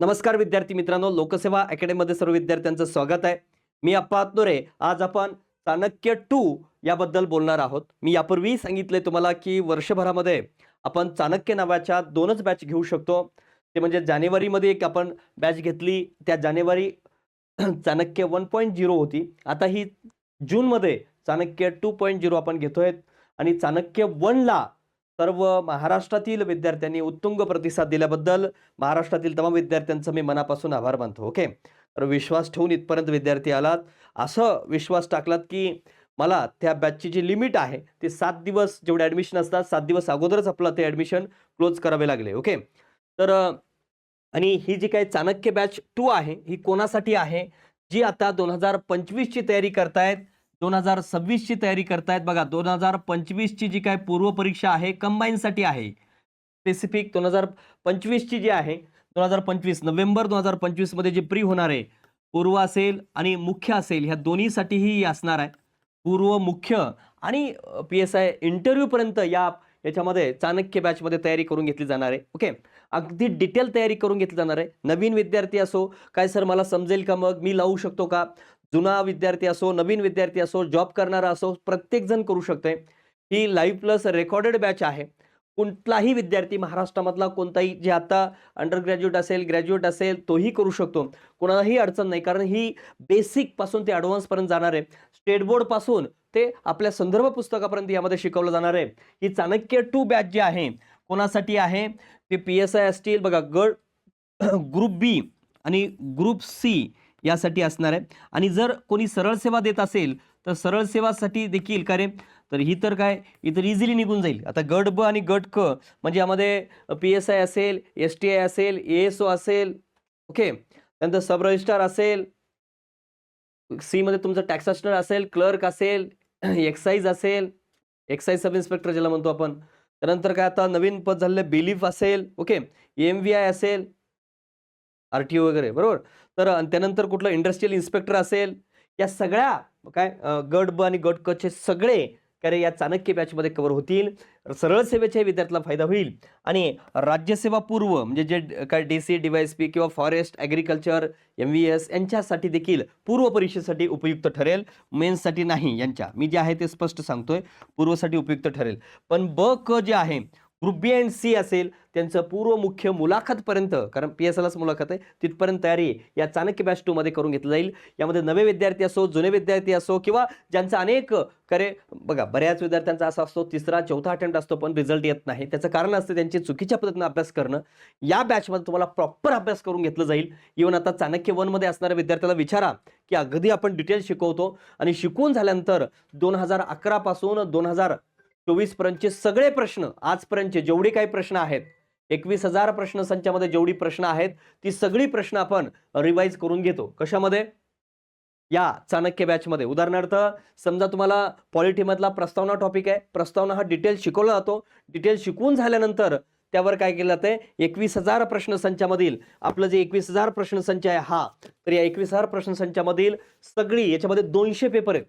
नमस्कार विद्यार्थी मित्रांनो लोकसेवा अकॅडमीमध्ये सर्व विद्यार्थ्यांचं स्वागत आहे. मी अप्पा आत्नोरे. आज आपण चाणक्य टू याबद्दल बोलणार आहोत. मी यापूर्वी सांगितले तुम्हाला की वर्षभरामध्ये आपण चाणक्य नावाच्या दोनच बॅच घेऊ शकतो. ते म्हणजे जानेवारीमध्ये एक आपण बॅच घेतली. त्या जानेवारी चाणक्य वन पॉईंट झिरो होती. आता ही जूनमध्ये चाणक्य टू पॉईंट झिरो आपण घेतोय. आणि चाणक्य वनला सर्व महाराष्ट्रातील विद्यार्थ्यांनी उत्तुंग प्रतिसाद दिल्याबद्दल महाराष्ट्रातील तमाम विद्यार्थ्यांचं मी मनापासून आभार मानतो ओके? तर विश्वास ठेवून इथपर्यंत विद्यार्थी आलात. असं विश्वास टाकलात की मला त्या बॅचची जी लिमिट आहे ते सात दिवस जेवढे ॲडमिशन असतात सात दिवस अगोदरच आपलं ते ॲडमिशन क्लोज करावे लागले ओके? तर आणि ही जी काही चाणक्य बॅच टू आहे ही कोणासाठी आहे? जी आता दोन हजार पंचवीसची तयारी करतायत दोन हजार सव्वीसची तयारी करतायत. बघा दोन हजार पंचवीसची जी काय पूर्वपरीक्षा आहे कंबाईनसाठी आहे. स्पेसिफिक दोन हजार पंचवीसची जी आहे दोन हजार पंचवीस नोव्हेंबर दोन हजार पंचवीसमध्ये जी प्री होणार आहे पूर्व असेल आणि मुख्य असेल ह्या दोन्हीसाठीही असणार आहे. पूर्व मुख्य आणि पी एस आय इंटरव्ह्यूपर्यंत या याच्यामध्ये चाणक्य बॅचमध्ये तयारी करून घेतली जाणार आहे. ओके अगदी डिटेल तयारी करून घेतली जाणार आहे. नवीन विद्यार्थी असो काय सर मला समजेल का मग? मी लावू शकतो का? जुना विद्यार्थी असो नवीन विद्यार्थी असो जॉब करणारा असो प्रत्येकजण करू शकतोय. ही लाईव्ह प्लस रेकॉर्डेड बॅच आहे. कुठलाही विद्यार्थी महाराष्ट्रामधला कोणताही जे आता अंडर ग्रॅज्युएट असेल ग्रॅज्युएट असेल तोही करू शकतो. कोणालाही अडचण नाही कारण ही बेसिकपासून ते ॲडव्हान्सपर्यंत जाणार आहे. स्टेट बोर्डपासून ते आपल्या संदर्भ पुस्तकापर्यंत यामध्ये शिकवलं जाणार आहे. ही चाणक्य टू बॅच जी आहे कोणासाठी आहे? ते पी एस आय असतील बघा गड ग्रुप बी आणि ग्रुप सी यासाठी असणार आहे. आणि जर कोणी सरळ सेवा देत असेल तर सरळ सेवासाठी देखील का रे? तर ही तर काय? ही तर इझिली निघून जाईल. आता गट ब आणि गट क म्हणजे यामध्ये पी एस आय असेल एस टी आय असेल ए एस ओ असेल ओके त्यानंतर सब रजिस्ट्रार असेल सीमध्ये तुमचं टॅक्स असिस्टंट असेल क्लर्क असेल एक्साईज असेल एक्साईज सब इन्स्पेक्टर ज्याला म्हणतो आपण. त्यानंतर काय आता नवीन पद झालेलं बिलीफ असेल ओके एम व्ही आय असेल आर टी ओ वगैरे बरोबर? तर त्यानंतर कुठलं इंडस्ट्रियल इन्स्पेक्टर असेल या सगळ्या काय गट ब आणि गट कचे सगळे कार्य या चाणक्य बॅचमध्ये कव्हर होतील. सरळ सेवेच्या विद्यार्थ्याला फायदा होईल. आणि राज्यसेवा पूर्व म्हणजे जे काय D C D Y S P किंवा forest agriculture M V S यांच्यासाठी देखील पूर्व परीक्षेसाठी उपयुक्त ठरेल. मेन्ससाठी नाही यांच्या. मी जे आहे ते स्पष्ट सांगतोय. पूर्वसाठी उपयुक्त ठरेल. पण ब क जे आहे ग्रुप बी अँड सी असेल त्यांचं पूर्व मुख्य मुलाखतपर्यंत कारण पी एस एलच मुलाखत आहे तिथपर्यंत तयारी या चाणक्य बॅच टूमध्ये करून घेतलं जाईल. यामध्ये नवे विद्यार्थी असो जुने विद्यार्थी असो किंवा ज्यांचा अनेक करे बघा बऱ्याच विद्यार्थ्यांचा असा असतो तिसरा चौथा अटेम्प्ट असतो पण रिझल्ट येत नाही. त्याचं कारण असतं त्यांची चुकीच्या पद्धतीनं अभ्यास करणं. या बॅचमध्ये तुम्हाला प्रॉपर अभ्यास करून घेतलं जाईल. इव्हन आता चाणक्य वनमध्ये असणाऱ्या विद्यार्थ्याला विचारा की अगदी आपण डिटेल शिकवतो आणि शिकवून झाल्यानंतर दोन हजार अकरापासून दोन हजार चोवीस पर्यंतचे सगळे प्रश्न आजपर्यंतचे जेवढे काही प्रश्न आहेत एकवीस हजार प्रश्न संचामध्ये जेवढी प्रश्न आहेत ती सगळी प्रश्न आपण रिवाईज करून घेतो. कशामध्ये? या चाणक्य बॅचमध्ये उदाहरणार्थ समजा तुम्हाला पॉलिटीमधला प्रस्तावना टॉपिक आहे. प्रस्तावना हा डिटेल शिकवला जातो. डिटेल शिकवून झाल्यानंतर त्यावर काय केलं जाते एकवीस हजार प्रश्नसंचामधील आपलं जे एकवीस हजार प्रश्नसंच आहे हा तर या एकवीस हजार प्रश्नसंचामधील सगळी याच्यामध्ये दोनशे पेपर आहेत.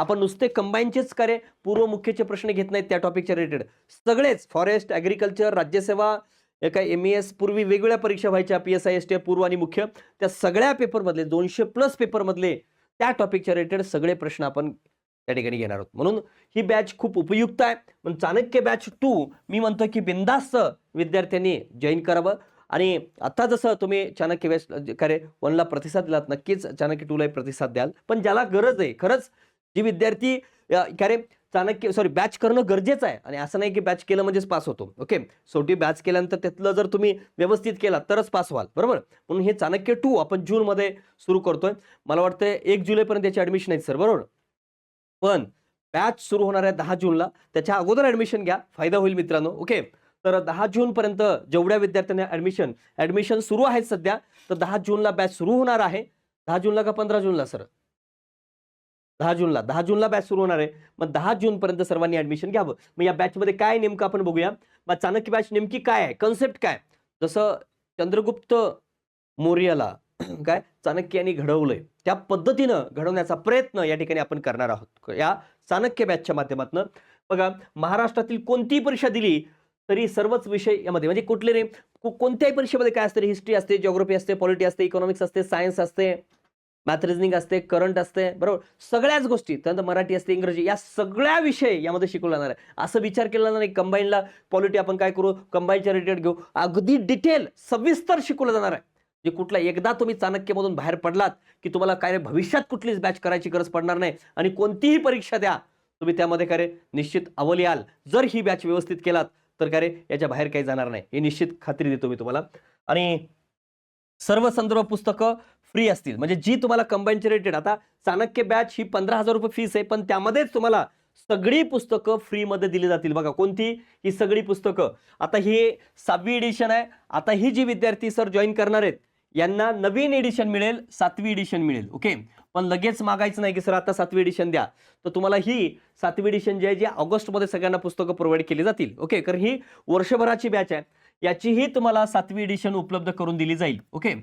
आपण नुसते कंबाईनचेच कार्य पूर्व मुख्यचे प्रश्न घेत नाहीत त्या टॉपिकच्या रिलेटेड सगळेच फॉरेस्ट ॲग्रिकल्चर राज्यसेवा एका एम एम एस पूर्वी वेगवेगळ्या परीक्षा व्हायच्या P S I S T पूर्व आणि मुख्य. त्या सगळ्या पेपरमधले दोनशे प्लस पेपरमधले त्या टॉपिकच्या रिलेटेड सगळे प्रश्न आपण त्या ठिकाणी घेणार आहोत. म्हणून ही बॅच खूप उपयुक्त आहे. पण चाणक्य बॅच टू मी म्हणतो की बिंदास्त विद्यार्थ्यांनी जॉईन करावं. आणि आता जसं तुम्ही चाणक्य बॅच करे वनला प्रतिसाद दिलात नक्कीच चाणक्य टूलाही प्रतिसाद द्याल. पण ज्याला गरज आहे खरंच जी विद्यार्थी अ, काय रे चाणक्य सॉरी बॅच करणं गरजेचं आहे. आणि असं नाही की बॅच केलं म्हणजेच पास होतो. ओके शेवटी बॅच केल्यानंतर त्यातलं जर तुम्ही व्यवस्थित केला तरच पास व्हाल. बरोबर? म्हणून हे चाणक्य टू आपण जूनमध्ये सुरू करतोय. मला वाटतं एक जुलैपर्यंत याची ॲडमिशन आहेत सर बरोबर? पण बॅच सुरू होणार आहे दहा जूनला त्याच्या अगोदर ॲडमिशन घ्या. फायदा होईल मित्रांनो. ओके तर दहा जूनपर्यंत जेवढ्या विद्यार्थ्यांना ॲडमिशन ॲडमिशन सुरू आहेत सध्या तर दहा जूनला बॅच सुरू होणार आहे. दहा जूनला का पंधरा जूनला सर दहा जूनला. दहा जूनला बॅच सुरू होणार आहे. मग दहा जूनपर्यंत सर्वांनी ॲडमिशन घ्यावं. मग या बॅचमध्ये काय नेमकं आपण बघूया. मग चाणक्य बॅच नेमकी काय आहे? कन्सेप्ट काय जसं चंद्रगुप्त मौर्याला काय चाणक्याने घडवलंय. त्या पद्धतीनं घडवण्याचा प्रयत्न या ठिकाणी आपण करणार आहोत. या चाणक्य बॅचच्या माध्यमातून. बघा महाराष्ट्रातील कोणतीही परीक्षा दिली तरी सर्वच विषय यामध्ये म्हणजे कुठले नाही कोणत्याही परीक्षेमध्ये काय असते? हिस्ट्री असते जिओग्राफी असते पॉलिटी असते इकॉनॉमिक्स असते सायन्स असते मॅथरिजनिंग असते करंट असते बरोबर? सगळ्याच गोष्टी त्यानंतर मराठी असते इंग्रजी या सगळ्या विषय यामध्ये शिकवला जाणार आहे. असं विचार केला जाणार नाही. कंबाईनला पॉलिटी आपण काय करू? कंबाईनच्या रिलेटेड घेऊ. अगदी डिटेल सविस्तर शिकवलं जाणार आहे. जे कुठला एकदा तुम्ही चाणक्यमधून बाहेर पडलात की तुम्हाला काय रे भविष्यात कुठलीच बॅच करायची गरज पडणार नाही आणि कोणतीही परीक्षा द्या तुम्ही त्यामध्ये काय रे निश्चित अवल याल. जर ही बॅच व्यवस्थित केलात तर काय रे याच्या बाहेर काही जाणार नाही. हे निश्चित खात्री देतो मी तुम्हाला. आणि सर्व संदर्भ पुस्तकं फ्री असतील. म्हणजे जी तुम्हाला कंबाईनची रिलेटेड आता चाणक्य बॅच ही पंधरा हजार रुपये फीस आहे पण त्यामध्येच तुम्हाला सगळी पुस्तकं फ्रीमध्ये दिली जातील. बघा कोणती? ही सगळी पुस्तकं. आता ही सहावी एडिशन आहे. आता ही जी विद्यार्थी सर जॉईन करणार आहेत यांना नवीन एडिशन मिळेल सातवी एडिशन मिळेल. ओके पण लगेच मागायचं नाही की सर आता सातवी एडिशन द्या. तर तुम्हाला ही सातवी एडिशन जी आहे जी ऑगस्टमध्ये सगळ्यांना पुस्तकं प्रोव्हाइड केली जातील. ओके कारण ही वर्षभराची बॅच आहे. याचीही तुम्हाला सातवी एडिशन उपलब्ध करून दिली जाईल. ओके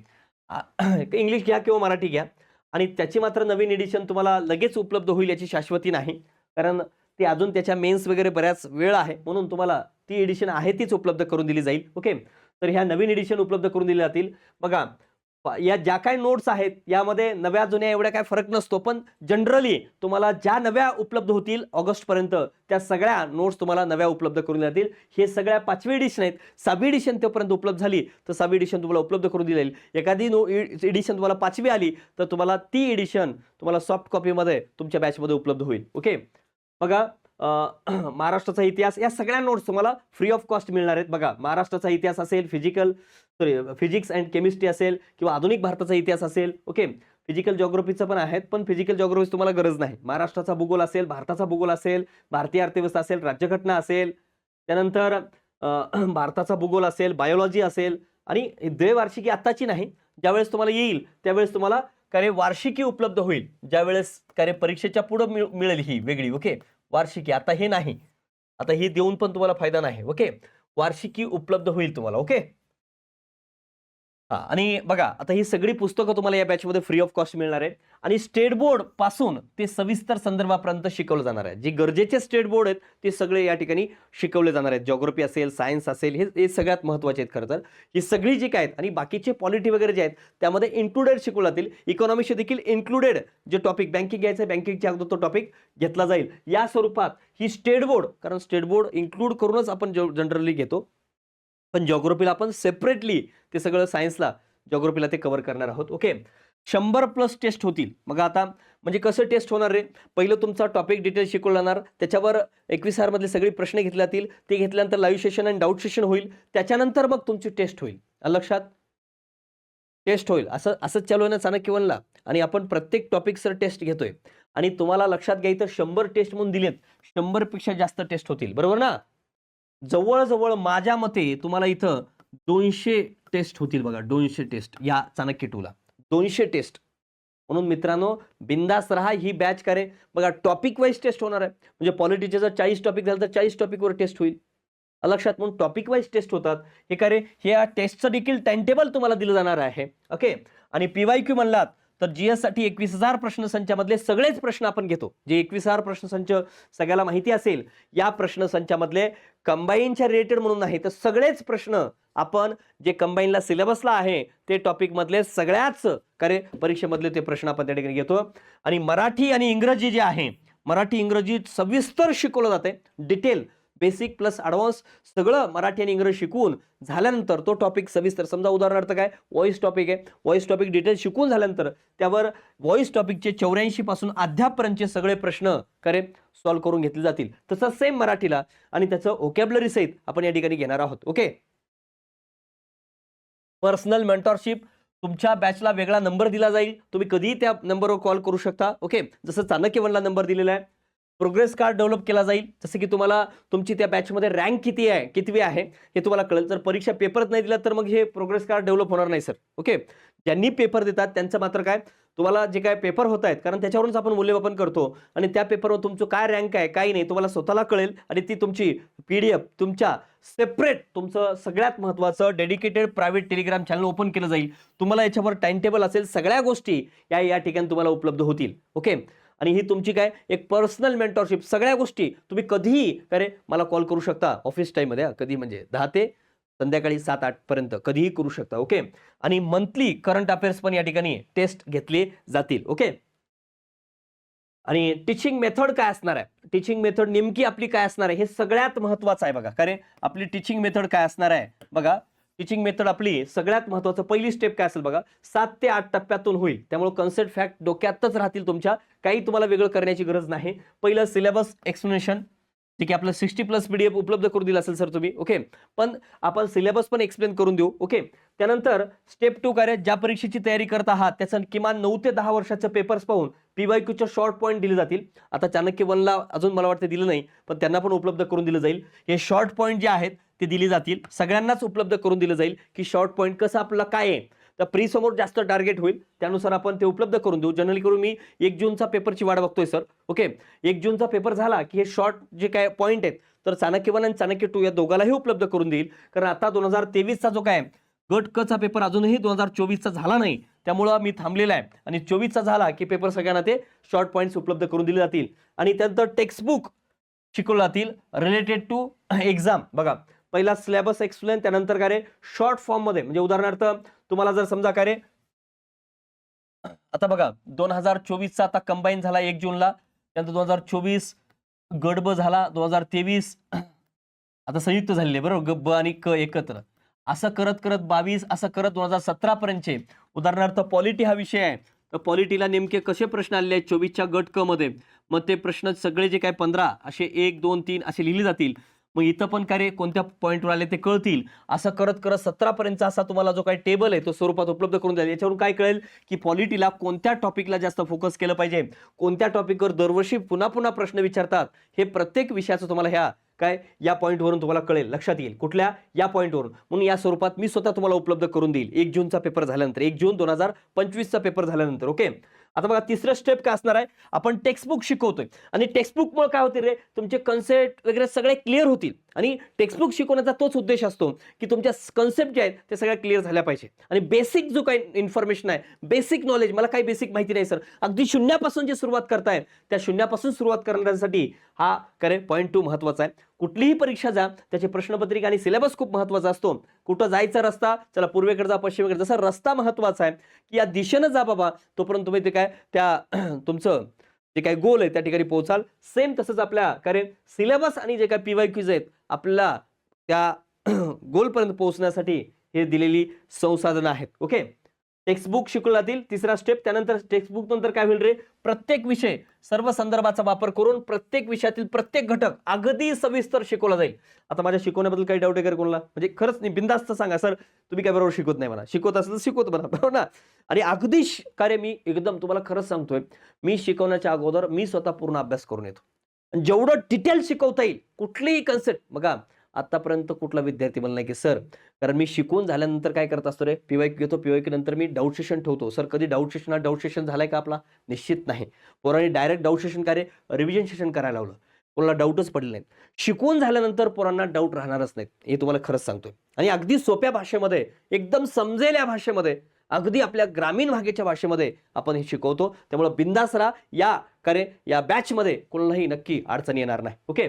इंग्लिश घ्या किंवा मराठी घ्या. आणि त्याची मात्र नवीन एडिशन तुम्हाला लगेच उपलब्ध होईल याची शाश्वती नाही. कारण ती अजून त्याच्या मेन्स वगैरे बऱ्याच वेळ आहे. म्हणून तुम्हाला ती एडिशन आहे तीच उपलब्ध करून दिली जाईल. ओके तर ह्या नवीन एडिशन उपलब्ध करून दिल्या जातील. बघा या ज्या काही नोट्स आहेत यामध्ये नव्या जुन्या एवढ्या काय फरक नसतो पण जनरली तुम्हाला ज्या नव्या उपलब्ध होतील ऑगस्टपर्यंत त्या सगळ्या नोट्स तुम्हाला नव्या उपलब्ध करून जातील हे सगळ्या पाचवी एडिशन आहेत. सहावी एडिशन तोपर्यंत उपलब्ध झाली तर सहावी एडिशन तुम्हाला उपलब्ध करून दिली जाईल एखादी नो एडिशन e, तुम्हाला पाचवी आली तर तुम्हाला ती एडिशन तुम्हाला सॉफ्ट कॉपीमध्ये तुमच्या बॅचमध्ये उपलब्ध होईल. ओके बघा महाराष्ट्राचा इतिहास या सगळ्या नोट्स तुम्हाला फ्री ऑफ कॉस्ट मिळणार आहेत. बघा महाराष्ट्राचा इतिहास असेल physical sorry physics and chemistry असेल किंवा आधुनिक भारताचा इतिहास असेल ओके फिजिकल जॉग्रफीचं पण आहेत पण फिजिकल जॉग्राफीची तुम्हाला गरज नाही. महाराष्ट्राचा भूगोल असेल भारताचा भूगोल असेल भारतीय अर्थव्यवस्था असेल राज्यघटना असेल त्यानंतर भारताचा भूगोल असेल बायोलॉजी असेल आणि द्वैवार्षिकी आत्ताची नाही ज्यावेळेस तुम्हाला येईल त्यावेळेस तुम्हाला कार्य वार्षिकी उपलब्ध होईल. ज्यावेळेस कार्य परीक्षेच्या पुढं मिळ- मिळेल ही वेगळी ओके वार्षिकी. आता हे नाही. आता हे देऊन पण तुम्हाला फायदा नाही. ओके? वार्षिकी उपलब्ध होईल तुम्हाला. ओके? हा आणि बघा आता ही सगळी पुस्तकं तुम्हाला या बॅचमध्ये फ्री ऑफ कॉस्ट मिळणार आहेत. आणि स्टेट बोर्डपासून ते सविस्तर संदर्भापर्यंत शिकवलं जाणार आहे. जे गरजेचे स्टेट बोर्ड आहेत ते सगळे या ठिकाणी शिकवले जाणार आहेत. जॉग्रफी असेल सायन्स असेल हे हे सगळ्यात महत्त्वाचे आहेत खरं तर. ही सगळी जी काय आहेत आणि बाकीचे पॉलिटी वगैरे जे आहेत त्यामध्ये इन्क्लुडेड शिकवलं जातील. इकॉनॉमिक्सचे देखील इन्क्लुडेड जे टॉपिक बँकिंग घ्यायचं आहे बँकिंगच्या अगोदर तो टॉपिक घेतला जाईल. या स्वरूपात ही स्टेट बोर्ड कारण स्टेट बोर्ड इन्क्लूड करूनच आपण जनरली घेतो पण जॉग्रफीला आपण सेपरेटली ते सगळं सायन्सला जॉग्रफीला ते कव्हर करणार आहोत. ओके शंभर प्लस टेस्ट होतील. मग आता म्हणजे कसं टेस्ट होणार रे? पहिलं तुमचा टॉपिक डिटेल शिकवलं जाणार त्याच्यावर एकवीस मधले सगळे प्रश्न घेतले जातील. ते घेतल्यानंतर लाईव्ह सेशन आणि डाऊट सेशन होईल. त्याच्यानंतर मग तुमची टेस्ट होईल. लक्षात? टेस्ट होईल. असं असंच चालू आहे ना चाणक्यवनला. आणि आपण प्रत्येक टॉपिक सर टेस्ट घेतोय. आणि तुम्हाला लक्षात घ्यायचं शंभर टेस्ट म्हणून दिलेत. शंभरपेक्षा जास्त टेस्ट होतील. बरोबर ना? जवळजवळ माझ्या मते तुम्हाला इथं दोनशे टेस्ट होतील बघा दोनशे टेस्ट या चाणक्य टूला दोनशे टेस्ट. म्हणून मित्रांनो बिंदास राहा ही बॅच करे. बघा टॉपिक वाईज टेस्ट होणार आहे. म्हणजे पॉलिटीचे जर चाळीस टॉपिक झालं तर चाळीस टॉपिकवर टेस्ट होईल. लक्षात म्हणून टॉपिक वाईज टेस्ट होतात. हे का रे हे या टेस्टचं देखील टाइम टेबल तुम्हाला दिलं जाणार आहे. ओके आणि पीवाय क्यू म्हणलात तर जीएससाठी एकवीस हजार प्रश्नसंचामधले सगळेच प्रश्न आपण घेतो. जे एकवीस हजार प्रश्नसंच सगळ्याला माहिती असेल या प्रश्नसंचामधले कंबाईनच्या रिलेटेड म्हणून नाही तर सगळेच प्रश्न आपण जे कंबाईनला सिलेबसला आहे ते टॉपिकमधले सगळ्याच करे परीक्षेमधले ते प्रश्न आपण त्या ठिकाणी घेतो. आणि मराठी आणि इंग्रजी जे आहे मराठी इंग्रजी सविस्तर शिकवलं जाते डिटेल बेसिक प्लस ॲडव्हान्स सगळं मराठी आणि इंग्रजी शिकून झाल्यानंतर तो टॉपिक सविस्तर समजा उदाहरणार्थ काय? व्हॉइस टॉपिक आहे. व्हॉइस टॉपिक डिटेल शिकून झाल्यानंतर त्यावर व्हॉइस टॉपिकचे चौऱ्याऐंशी पासून अद्यापपर्यंतचे सगळे प्रश्न करे सॉल्व्ह करून घेतले जातील. तसं सेम मराठीला आणि त्याचं ओकॅबलरी सहित आपण या ठिकाणी घेणार आहोत. ओके पर्सनल मेंटॉरशिप तुमच्या बॅचला वेगळा नंबर दिला जाईल. तुम्ही कधीही त्या नंबरवर कॉल करू शकता. ओके जसं चाणक्यवनला नंबर दिलेला आहे. प्रोग्रेस कार्ड डेव्हलप केला जाईल. जसं की तुम्हाला तुमची त्या बॅचमध्ये रँक किती आहे कितवी आहे हे तुम्हाला कळेल. जर परीक्षा पेपरच नाही दिला तर मग हे प्रोग्रेस कार्ड डेव्हलप होणार नाही सर. ओके? ज्यांनी पेपर देतात त्यांचं मात्र काय? तुम्हाला जे काय पेपर होत आहेत कारण त्याच्यावरूनच आपण मूल्यमापन करतो आणि त्या पेपरवर तुमचं काय रँक आहे काही नाही तुम्हाला स्वतःला कळेल आणि ती तुमची पी डी एफ तुमच्या सेपरेट तुमचं सगळ्यात महत्त्वाचं dedicated private Telegram channel open केलं जाईल. तुम्हाला याच्यावर टाइम टेबल असेल सगळ्या गोष्टी या या ठिकाणी तुम्हाला उपलब्ध होतील. ओके? आणि ही तुमची काय एक पर्सनल मेंटॉरशिप सगळ्या गोष्टी तुम्ही कधीही काय मला कॉल करू शकता. ऑफिस टाईममध्ये कधी म्हणजे दहा ते संध्याकाळी सात आठ पर्यंत कधीही करू शकता ओके आणि मंथली करंट अफेअर्स पण या ठिकाणी टेस्ट घेतले जातील ओके आणि टीचिंग मेथड काय असणार आहे? टीचिंग मेथड नेमकी आपली काय असणार आहे? हे सगळ्यात महत्वाचं आहे बघा. कारण आपली टीचिंग मेथड काय असणार आहे? बघा टीचिंग मेथड आपली सगळ्यात महत्वाचं पहिली स्टेप काय असेल बघा सात ते आठ टप्प्यातून होईल. त्यामुळे कन्सेप्ट फॅक्ट डोक्यातच राहतील तुमच्या. काही तुम्हाला वेगळं करण्याची गरज नाही. पहिलं सिलेबस एक्सप्लेनेशन ठीक आहे आपलं सिक्स्टी प्लस पीडीएफ उपलब्ध करून दिला असेल सर तुम्ही ओके पण आपण सिलेबस पण एक्सप्लेन करून देऊ ओके त्यानंतर स्टेप टू काय ज्या परीक्षेची तयारी करत आहात त्याचं किमान नऊ ते दहा वर्षाचं पेपर्स पाहून पीवाय क्यूच्या शॉर्ट पॉईंट दिले जातील. आता चाणक्य वनला अजून मला वाटतं दिलं नाही पण त्यांना पण उपलब्ध करून दिलं जाईल. हे शॉर्ट पॉईंट जे आहेत ते दिली जातील. सगळ्यांनाच उपलब्ध करून दिलं जाईल की शॉर्ट पॉईंट कसं आपलं काय आहे. तर प्री समोर जास्त टार्गेट होईल त्यानुसार आपण ते उपलब्ध करून देऊ. जनरली करून मी एक जूनचा पेपरची वाट बघतोय सर ओके एक जूनचा पेपर झाला की हे शॉर्ट जे काय पॉईंट आहेत तर चाणक्य वन आणि चाणक्य टू या दोघांनाही उपलब्ध करून देईल. कारण आता दोन हजार तेवीसचा जो काय गट कचा पेपर अजूनही दोन हजार चोवीसचा झाला नाही. त्यामुळं मी थांबलेला आहे. आणि चोवीसचा झाला की पेपर सगळ्यांना ते शॉर्ट पॉईंट्स उपलब्ध करून दिले जातील. आणि त्यानंतर टेक्स्टबुक शिकवलं जातील रिलेटेड टू एक्झाम बघा पहिला सिलेबस एक्सप्लेन त्यानंतर काय रे? शॉर्ट फॉर्ममध्ये. म्हणजे उदाहरणार्थ तुम्हाला जर समजा काय रे? आता बघा दोन हजार चोवीसचा आता कंबाईन झाला एक जूनला. त्यानंतर दोन हजार चोवीस गट ब झाला. दोन हजार तेवीस आता संयुक्त झालेले बरोबर? ग ब आणि क एकत्र. असं करत करत बावीस असं करत दोन हजार सतरा पर्यंतचे उदाहरणार्थ पॉलिटी हा विषय आहे. तर पॉलिटीला नेमके कसे प्रश्न आलेले आहेत? चोवीसच्या गट क मध्ये. मग ते प्रश्न सगळे जे काय पंधरा असे एक दोन तीन असे लिहिले जातील. मग इथं पण काय कोणत्या पॉईंटवर आले ते कळतील. असं करत करत सतरापर्यंतचा असा तुम्हाला जो काही टेबल आहे तो स्वरूपात उपलब्ध करून द्याल याच्यावरून काय कळेल की पॉलिटीला कोणत्या टॉपिकला जास्त फोकस केलं पाहिजे? कोणत्या टॉपिकवर दरवर्षी पुन्हा पुन्हा प्रश्न विचारतात? हे प्रत्येक विषयाचं तुम्हाला ह्या काय या पॉईंटवरून तुम्हाला कळेल. लक्षात येईल. कुठल्या? या पॉईंटवरून म्हणून या स्वरूपात मी स्वतः तुम्हाला उपलब्ध करून देईल. एक जूनचा पेपर झाल्यानंतर. एक जून दोन हजार पंचवीसचा पेपर झाल्यानंतर. ओके आता बघा तिसरं स्टेप काय असणार आहे? आपण टेक्स्टबुक शिकवतोय. आणि टेक्स्टबुकमुळे काय होते रे? तुमचे कन्सेप्ट वगैरे सगळे क्लिअर होतील. आणि टेक्स्टबुक शिकवण्याचा तोच उद्देश असतो की तुमच्या कन्सेप्ट जे आहेत ते सगळ्या क्लिअर झाल्या पाहिजे आणि बेसिक जो काही इन्फॉर्मेशन आहे बेसिक नॉलेज मला काही बेसिक माहिती नाही सर अगदी शून्यापासून जे सुरुवात करताय त्या शून्यापासून सुरुवात करण्यासाठी हा करे पॉईंट टू महत्त्वाचा आहे कुठलीही परीक्षा जा त्याची प्रश्नपत्रिका आणि सिलेबस खूप महत्त्वाचा असतो कुठं जायचा रस्ता चला पूर्वेकडे जा पश्चिमेकडे जसा रस्ता महत्त्वाचा आहे की या दिशेनं जा बाबा तोपर्यंत तुम्ही ते काय त्या तुमचं जे काही गोल आहे त्या ठिकाणी पोहोचाल सेम तसंच आपल्या कारण सिलेबस आणि जे काही पीवाय क्यूज आहेत आपल्याला त्या गोलपर्यंत पोहोचण्यासाठी हे दिलेली संसाधनं आहेत. ओके टेक्स्टबुक शिकवला जातील तिसरा स्टेप त्यानंतर टेक्स्टबुक नंतर काय होईल रे? प्रत्येक विषय सर्व संदर्भाचा वापर करून प्रत्येक विषयातील प्रत्येक घटक अगदी सविस्तर शिकवला जाईल. आता माझ्या शिकवण्याबद्दल काही डाऊट वगैरे कोणाला? म्हणजे खरंच नाही बिंदास्त सांगा सर. तुम्ही काय बरोबर शिकवत नाही मला. शिकवत असेल तर शिकवत म्हणा बरोबर ना? आणि अगदी श- कार्य मी एकदम तुम्हाला खरंच सांगतोय मी शिकवण्याच्या अगोदर मी स्वतः पूर्ण अभ्यास करून येतो. जेवढं डिटेल शिकवता येईल कुठलीही कन्सेप्ट बघा आतापर्यंत कुठला विद्यार्थी मला नाही की सर कारण मी शिकून झाल्यानंतर काय करत असतो रे? पिवाय घेतो पीवाय नंतर मी डाऊट सेशन ठेवतो. सर कधी डाऊट सेशन हा डाऊट सेशन झालाय का आपला? निश्चित नाही. पोरांनी डायरेक्ट डाऊट सेशन काय रिव्हिजन सेशन करायला लावलं. कोणाला डाऊटच पडले नाहीत. शिकून झाल्यानंतर पोरांना डाऊट राहणारच नाहीत. हे तुम्हाला खरंच सांगतोय. आणि अगदी सोप्या भाषेमध्ये एकदम समजेल या भाषेमध्ये अगदी आपल्या ग्रामीण भागेच्या भाषेमध्ये आपण हे शिकवतो. त्यामुळे बिंदासरा या करे या बॅचमध्ये कोणालाही नक्की अडचण येणार नाही. ओके?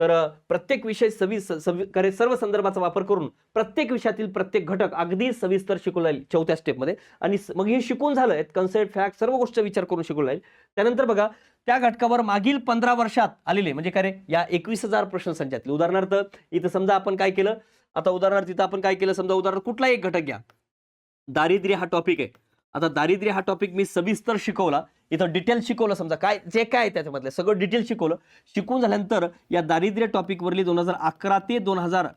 तर प्रत्येक विषय सवी सवि करे सर्व संदर्भाचा वापर करून प्रत्येक विषयातील प्रत्येक घटक अगदी सविस्तर शिकवला जाईल चौथ्या स्टेपमध्ये. आणि मग हे शिकून झालं कन्सेप्ट फॅक्ट सर्व गोष्ट विचार करून शिकवला जाईल. त्यानंतर बघा त्या घटकावर मागील पंधरा वर्षात आलेले म्हणजे काय रे या एकवीस हजार प्रश्न संचातील. उदाहरणार्थ इथं समजा आपण काय केलं? आता उदाहरणार्थ इथं आपण काय केलं? समजा उदाहरणार्थ कुठला एक घटक घ्या? दारिद्र्य हा टॉपिक आहे. आता दारिद्र्य हा टॉपिक मी सविस्तर शिकवला. इथं डिटेल शिकवलं समजा. काय जे काय आहे त्याच्यामधलं सगळं डिटेल शिकवलं. शिकून झाल्यानंतर या दारिद्र्य टॉपिकवरली दोन हजार अकरा ते दोन हजार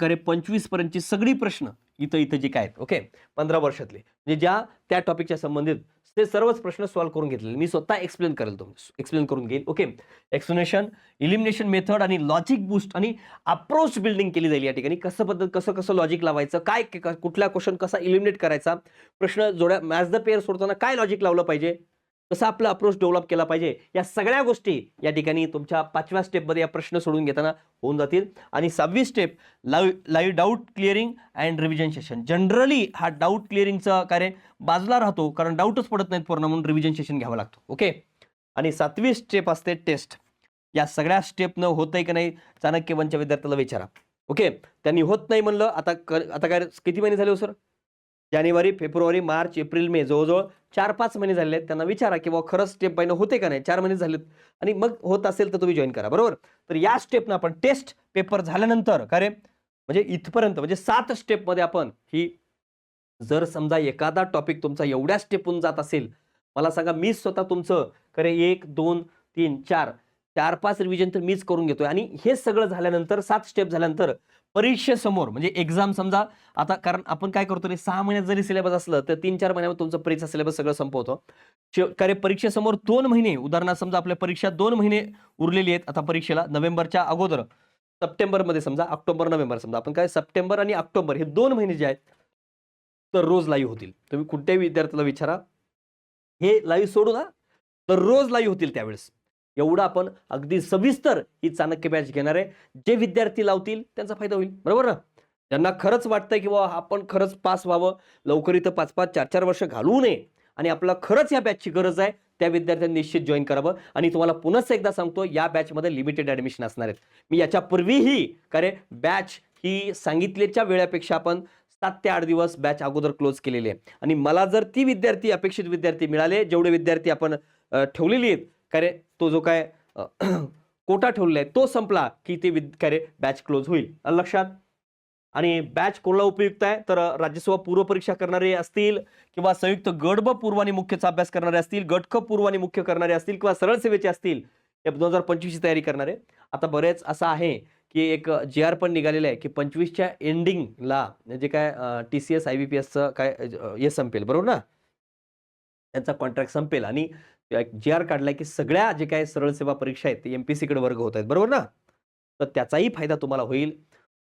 खरे पंचवीस पर्यंतची सगळी प्रश्न इथं इथं जे काय आहेत ओके पंधरा वर्षातले. म्हणजे ज्या त्या टॉपिकच्या संबंधित ते सर्वच प्रश्न सॉल्व्ह करून घेतलेले. मी स्वतः एक्सप्लेन करेल तो एक्सप्लेन करून घेईल. ओके एक्सप्लेनेशन इलिमिनेशन मेथड आणि लॉजिक बूस्ट आणि अप्रोच बिल्डिंग केली जाईल या ठिकाणी. कसं पद्धत कसं कसं लॉजिक लावायचं? काय कुठला क्वेश्चन कसा इलिमिनेट करायचा? प्रश्न जोड्या मॅच द पेअर सोडताना काय लॉजिक लावलं पाहिजे? कसं आपला अप्रोच डेव्हलप केला पाहिजे. या सगळ्या गोष्टी या ठिकाणी तुमच्या पाचव्या स्टेपमध्ये या प्रश्न सोडून घेताना होऊन जातील. आणि सहावी step live live doubt clearing and revision session generally हा डाऊट क्लिअरिंगचं कार्य बाजूला राहतो कारण डाऊटच पडत नाहीत पूर्ण म्हणून रिव्हिजन सेशन घ्यावं लागतो. ओके आणि सातवी स्टेप असते टेस्ट या सगळ्या स्टेपनं होतंय की नाही चाणक्यवनच्या विद्यार्थ्याला विचारा. ओके त्यांनी होत नाही म्हणलं आता क आता काय किती महिने झाले हो सर जानेवारी फेब्रुवारी मार्च एप्रिल मे जवळजवळ चार पाच महिने झाले आहेत. त्यांना विचारा की बाबा खरंच स्टेप बायनं होते का नाही? चार महिने झालेत. आणि मग होत असेल तर तुम्ही जॉईन करा. बरोबर? तर या स्टेपनं आपण टेस्ट पेपर झाल्यानंतर का रे? म्हणजे इथपर्यंत म्हणजे सात स्टेपमध्ये आपण ही जर समजा एखादा टॉपिक तुमचा एवढ्या स्टेपहून जात असेल मला सांगा मीच स्वतः तुमचं खरे एक दोन तीन चार चार पाच रिव्हिजन तर मीच करून घेतोय. आणि हे सगळं झाल्यानंतर सात स्टेप झाल्यानंतर परीक्षेसमोर म्हणजे एक्झाम समजा आता कारण आपण काय करतो रे सहा महिन्यात जरी सिलेबस असलं तर तीन चार महिन्यामध्ये तुमचं परीक्षा सिलेबस सगळं संपवतो. कारण परीक्षेसमोर दोन महिने उदाहरणार्थ समजा आपल्या परीक्षा दोन महिने उरलेली आहेत आता परीक्षेला नोव्हेंबरच्या अगोदर. सप्टेंबरमध्ये समजा ऑक्टोबर नोव्हेंबर समजा आपण काय सप्टेंबर आणि ऑक्टोबर हे दोन महिने जे आहेत तर रोज लाईव्ह होतील. तुम्ही कुठल्याही विद्यार्थ्याला विचारा हे लाईव्ह सोडू ना तर रोज लाईव्ह होतील त्यावेळेस. एवढं आपण अगदी सविस्तर ही चाणक्य बॅच घेणार आहे. जे विद्यार्थी लावतील त्यांचा फायदा होईल. बरोबर ना? ज्यांना खरंच वाटतंय की बाबा आपण खरंच पास व्हावं लवकर इथं पाच पाच चार चार वर्ष घालवू नये. आणि आपल्याला खरंच या बॅचची गरज आहे त्या विद्यार्थ्यांनी निश्चित जॉईन करावं. आणि तुम्हाला पुन्हा एकदा सांगतो या बॅचमध्ये लिमिटेड ॲडमिशन असणार आहेत. मी याच्यापूर्वीही करे बॅच ही सांगितलेच्या वेळेपेक्षा आपण सात ते आठ दिवस बॅच अगोदर क्लोज केलेली आहे. आणि मला जर ती विद्यार्थी अपेक्षित विद्यार्थी मिळाले जेवढे विद्यार्थी आपण ठेवलेली आहेत का रे तो जो काय कोटा ठेवलेला आहे तो संपला की ते विद काय रे बॅच क्लोज होईल. लक्षात? आणि बॅच कोणाला उपयुक्त आहे? तर राज्यसभा पूर्वपरीक्षा करणारे असतील किंवा संयुक्त गट ब पूर्व आणि मुख्यचा अभ्यास करणारे असतील गट पूर्वानी पूर्व आणि मुख्य करणारे असतील किंवा सरळ सेवेचे असतील हे दोन हजार पंचवीसची तयारी करणारे. आता बरेच असं आहे की एक जे आर पण निघालेलं आहे की पंचवीसच्या एंडिंगला जे काय T C S I B P एसचं काय हे संपेल बरोबर ना? त्यांचा कॉन्ट्रॅक्ट संपेल. आणि जी आर काढलाय की सगळ्या जे काही सरळ सेवा परीक्षा आहेत ते एम पी सीकडे वर्ग होत आहेत. बरोबर ना? तर त्याचाही फायदा तुम्हाला होईल.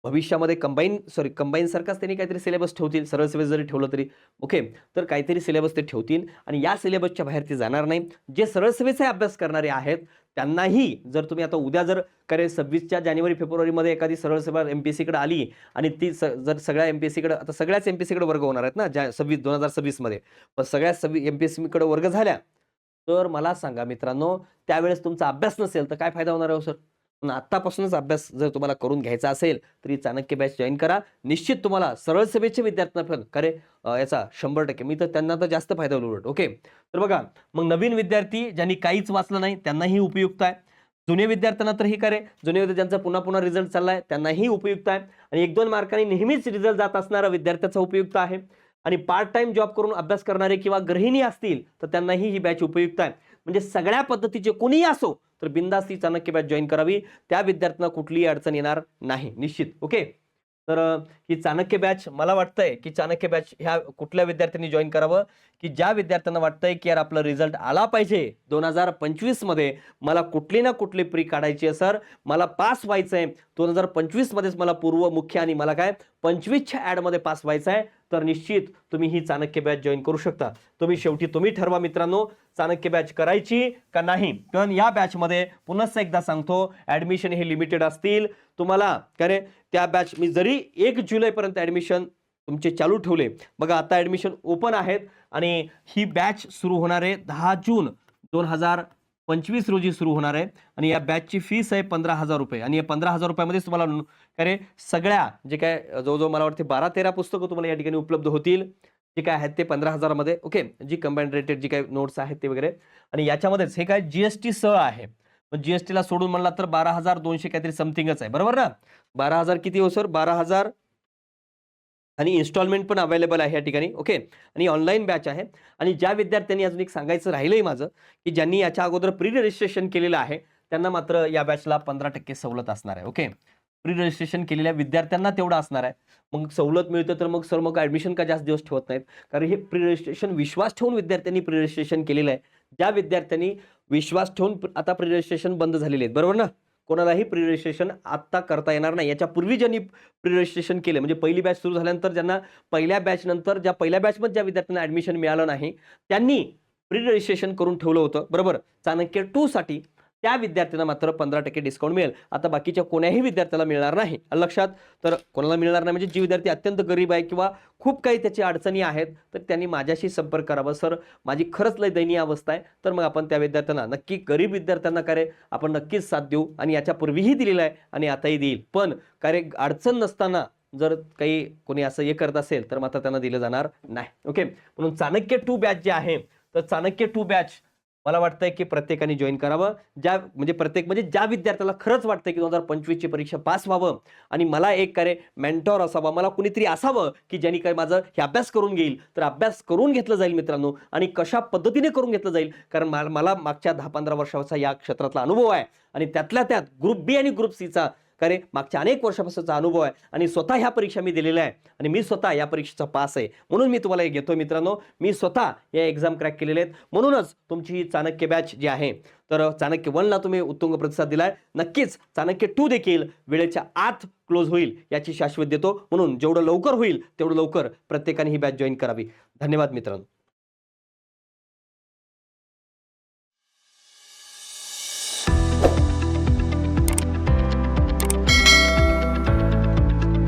भविष्यामध्ये कंबाईन सॉरी कंबाईन सारखाच त्यांनी काहीतरी सिलेबस ठेवतील. सरळ सेवेत जरी ठेवलं तरी. ओके तर काहीतरी सिलेबस ते ठेवतील आणि या सिलेबसच्या बाहेर ते जाणार नाही. जे सरळ सेवेचा अभ्यास करणारे आहेत त्यांनाही जर तुम्ही आता उद्या जर करे सव्वीसच्या जानेवारी फेब्रुवारीमध्ये एखादी सरळ सेवा एम पी सीकडे आली आणि ती स जर सगळ्या एम पी सीकडे आता सगळ्याच एम पी सीकडे वर्ग होणार आहेत ना? ज्या सव्वीस दोन हजार सव्वीसमध्ये पण सगळ्या सव्वी एम पी सीकडे वर्ग झाल्या तर मला सांगा मित्रांनो त्यावेळेस तुमचा अभ्यास नसेल तर काय फायदा होणार आहे हो सर? पण आत्तापासूनच अभ्यास जर तुम्हाला करून घ्यायचा असेल तरी चाणक्य बॅच जॉईन करा. निश्चित तुम्हाला सरळ सेवेचे विद्यार्थ्यांना पण खरे याचा शंभर टक्के. मी तर त्यांना तर जास्त फायदा होईल उलट ओके तर बघा मग नवीन विद्यार्थी ज्यांनी काहीच वाचलं नाही त्यांनाही उपयुक्त आहे. जुने विद्यार्थ्यांना तर ही करे जुने विद्यार्थ्यांचा पुन्हा पुन्हा रिझल्ट चाललाय त्यांनाही उपयुक्त आहे. आणि एक दोन मार्कांनी नेहमीच रिझल्ट जात असणारा विद्यार्थ्याचा उपयुक्त आहे. आणि पार्ट टाइम जॉब करून अभ्यास करणारे किंवा गृहिणी असतील तर त्यांनाही ही बॅच उपयुक्त आहे. म्हणजे सगळ्या पद्धतीचे कोणीही असो तर बिंदास्ती चाणक्य बॅच जॉईन करावी. त्या विद्यार्थ्यांना कुठलीही अडचण येणार नाही निश्चित. ओके तर ही चाणक्य बॅच मला वाटतंय की चाणक्य बॅच ह्या कुठल्या विद्यार्थ्यांनी जॉईन करावं? की ज्या विद्यार्थ्यांना वाटतंय की यार आपला रिझल्ट आला पाहिजे दोन हजार पंचवीसमध्ये मला कुठली ना कुठली प्री काढायची आहे सर मला पास व्हायचं आहे दोन हजार पंचवीसमध्येच मला पूर्व मुख्य आणि मला काय? पंचवीसच्या ॲडमध्ये पास व्हायचा आहे तर निश्चित तुम्ही ही चाणक्य बॅच जॉईन करू शकता. तुम्ही शेवटी तुम्ही ठरवा मित्रांनो चाणक्य बॅच करायची का नाही? कारण या बॅचमध्ये पुन्हा एकदा सांगतो ॲडमिशन हे लिमिटेड असतील. तुम्हाला काय रे त्या बॅच मी जरी एक जुलैपर्यंत ॲडमिशन तुमचे चालू ठेवले बघा आता ॲडमिशन ओपन आहेत आणि ही बॅच सुरू होणार आहे दहा जून दोन हजार पंचवीस रोजी सुरू होणार आहे. आणि या बॅचची फीस आहे पंधरा हजार रुपये. आणि या पंधरा हजार रुपयामध्येच तुम्हाला कारण सगळ्या जे काय जवळजवळ मला वाटते बारा तेरा पुस्तकं तुम्हाला या ठिकाणी उपलब्ध होतील. जे काय आहेत ते पंधरा हजारामध्ये. ओके जी कंबाईंड रेटेड जी काही नोट्स आहेत ते वगैरे. आणि याच्यामध्येच हे काय जीएसटी सह आहे. मग जीएसटीला सोडून म्हणला तर बारा हजार दोनशे काहीतरी समथिंगच आहे. बरोबर ना? बारा हजार किती हो सर? बारा हजार. आणि इन्स्टॉलमेंट पण अवेलेबल आहे या ठिकाणी. ओके आणि ऑनलाईन बॅच आहे. आणि ज्या विद्यार्थ्यांनी अजून एक सांगायचं राहिलंय माझं की ज्यांनी याच्या अगोदर प्री रजिस्ट्रेशन केलेलं आहे त्यांना मात्र या बॅचला पंधरा टक्के सवलत असणार आहे. ओके प्री रजिस्ट्रेशन केलेल्या विद्यार्थ्यांना तेवढं असणार आहे. मग सवलत मिळतं तर मग सर मग ॲडमिशन का जास्त दिवस ठेवत नाहीत? कारण हे प्री रजिस्ट्रेशन विश्वास ठेवून विद्यार्थ्यांनी प्री रजिस्ट्रेशन केलेलं आहे. ज्या विद्यार्थ्यांनी विश्वास ठेवून आता प्री रजिस्ट्रेशन बंद झालेले आहेत. बरोबर ना? कोणालाही प्री रजिस्ट्रेशन आत्ता करता येणार नाही. याच्यापूर्वी ज्यांनी प्री रजिस्ट्रेशन केलं म्हणजे पहिली बॅच सुरू झाल्यानंतर ज्यांना पहिल्या बॅचनंतर ज्या पहिल्या बॅचमध्ये ज्या विद्यार्थ्यांना ॲडमिशन मिळालं नाही त्यांनी प्री रजिस्ट्रेशन करून ठेवलं होतं. बरोबर? चाणक्य टूसाठी त्या विद्यार्थ्यांना मात्र पंधरा टक्के डिस्काउंट मिळेल. आता बाकीच्या कोण्याही विद्यार्थ्याला मिळणार नाही. लक्षात तर कोणाला मिळणार नाही म्हणजे जी विद्यार्थी अत्यंत गरीब आहे किंवा खूप काही त्याची अडचणी आहेत तर त्यांनी माझ्याशी संपर्क करावा. सर माझी खरंच लय दयनीय अवस्था आहे. तर मग आपण त्या विद्यार्थ्यांना नक्की गरीब विद्यार्थ्यांना काय रे आपण नक्कीच साथ देऊ आणि याच्यापूर्वीही दिलेला आहे आणि आताही देईल. पण काय अडचण नसताना जर काही कोणी असं हे करत असेल तर मात्र त्यांना दिलं जाणार नाही. ओके? म्हणून चाणक्य टू बॅच जे आहे तर चाणक्य टू बॅच मला वाटतंय की प्रत्येकाने जॉईन करावं. ज्या म्हणजे प्रत्येक म्हणजे ज्या विद्यार्थ्याला खरंच वाटतं की दोन हजार पंचवीसची परीक्षा पास व्हावं आणि मला एक काय मेंटॉर असावा मला कुणीतरी असावं की ज्यांनी काय माझं हे अभ्यास करून घेईल. तर अभ्यास करून घेतलं जाईल मित्रांनो आणि कशा पद्धतीने करून घेतलं जाईल. कारण मा- मला मागच्या दहा पंधरा वर्षाचा या क्षेत्रातला अनुभव आहे आणि त्यातल्या त्यात ग्रुप बी आणि ग्रुप सीचा कारण मागच्या अनेक वर्षापासूनचा अनुभव आहे आणि स्वतः ह्या परीक्षा मी दिलेल्या आहे आणि मी स्वतः या परीक्षेचा पास आहे. म्हणून मी तुम्हाला हे घेतो मित्रांनो. मी स्वतः या एक्झाम क्रॅक केलेले आहेत. म्हणूनच तुमची ही चाणक्य बॅच जी आहे तर चाणक्य वनला तुम्ही उत्तुंग प्रतिसाद दिलाय. नक्कीच चाणक्य टू देखील वेळेच्या आत क्लोज होईल याची शाश्वत देतो. म्हणून जेवढं लवकर होईल तेवढं लवकर प्रत्येकाने ही बॅच जॉईन करावी. धन्यवाद मित्रांनो.